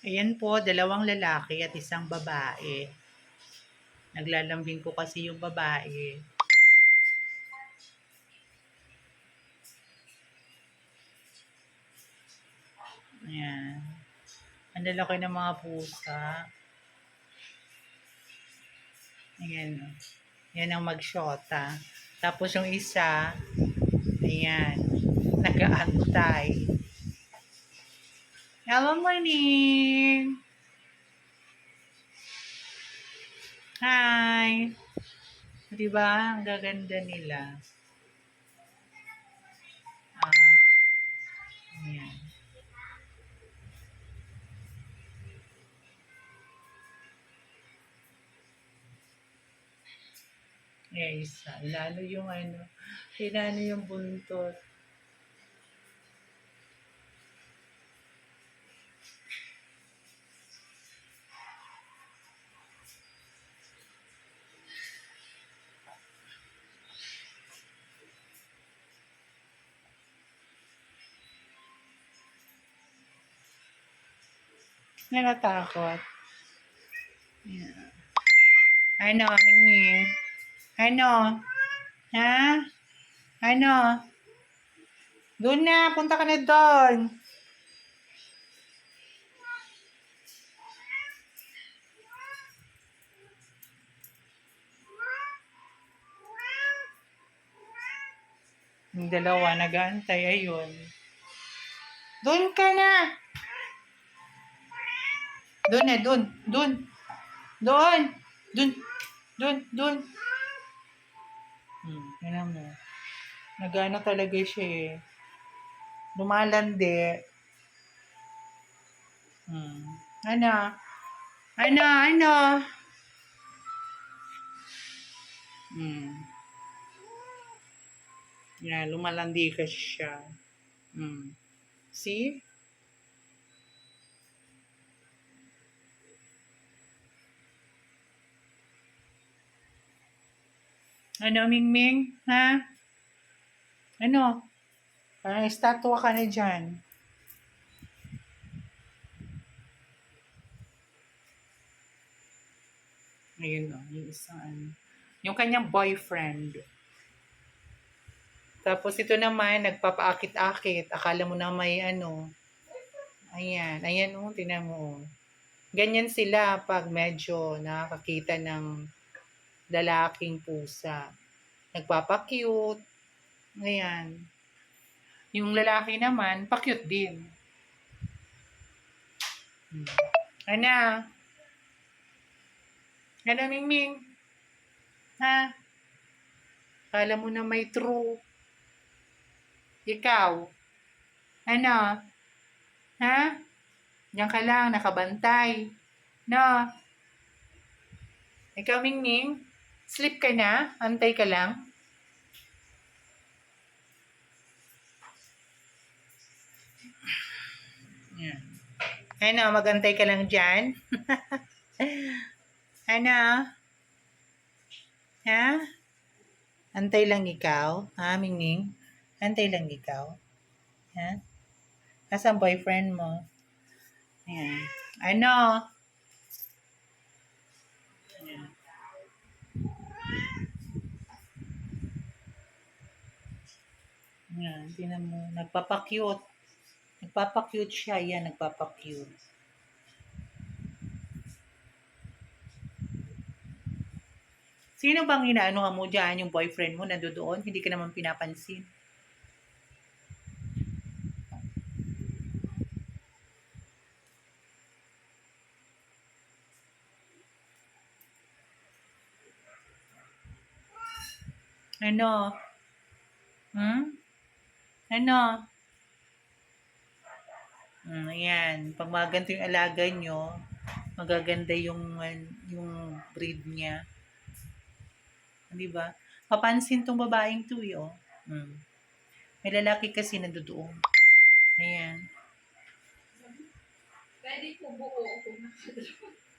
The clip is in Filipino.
Ayan po, dalawang lalaki at isang babae. Naglalambing ko kasi yung babae. Ayan. Ang lalaki ng mga pusa. Ayan. o. Yan ang magshota. Tapos yung isa, ayan, nag-aantay. Hello, morning! Hi! Diba? Ang gaganda nila. Ah, ayan. Eh, isa. Lalo yung ano, inano yung buntot. Natatakot. Yeah. Ano, Mingming? Ano? Ha? Ano? Doon na, punta ka na doon. Yung dalawa, nag-aantay, ayun. Doon ka na! Doon na, doon, doon. Doon! Doon! Doon, doon. Hmm, yan mo. Nagana talaga siya eh. Lumalandi. Hmm. Ano? Ano? Ano? Hmm. Yan, lumalandi ka siya. Hmm. See? Ano, Mingming? Ha? Ano? Parang estatwa ka na dyan. Ayun o, yung isang ano. Yung kanyang boyfriend. Tapos ito naman, nagpapaakit-akit. Akala mo na may ano. Ayan, ayan o, tinan mo. oh. Ganyan sila pag medyo nakakita ng lalaking pusa. Nagpapakyut. Ayan. Yung lalaki naman, pakyut din. Hmm. Ana? Ano, Mingming? Ha? Kala mo na may true. Ikaw? Ano? Ha? Diyan ka lang, nakabantay. No? Ikaw, Mingming? Sleep ka na? Antay ka lang? Yan. Ano, magantay ka lang dyan? ano? Ha? Antay lang ikaw? Ha, Mingming? Antay lang ikaw? Ha? Nasaan boyfriend mo? Ayan. Ano? Ayan. Yan, tinan mo. Nagpapakyut. Nagpapakyut siya. Yan, nagpapakyut. Sino bang inaano mo dyan, yung boyfriend mo, nandoon? Hindi ka naman pinapansin. Ano? Hmm? Ano? Mm, ayan. Pag maganto yung alaga nyo, magaganda yung, uh, yung breed niya. Di ba? Papansin tong babaeng to eh, oh. Mm. May lalaki kasi nandoon. Ayan. Pwede po buo kung nakadalawa.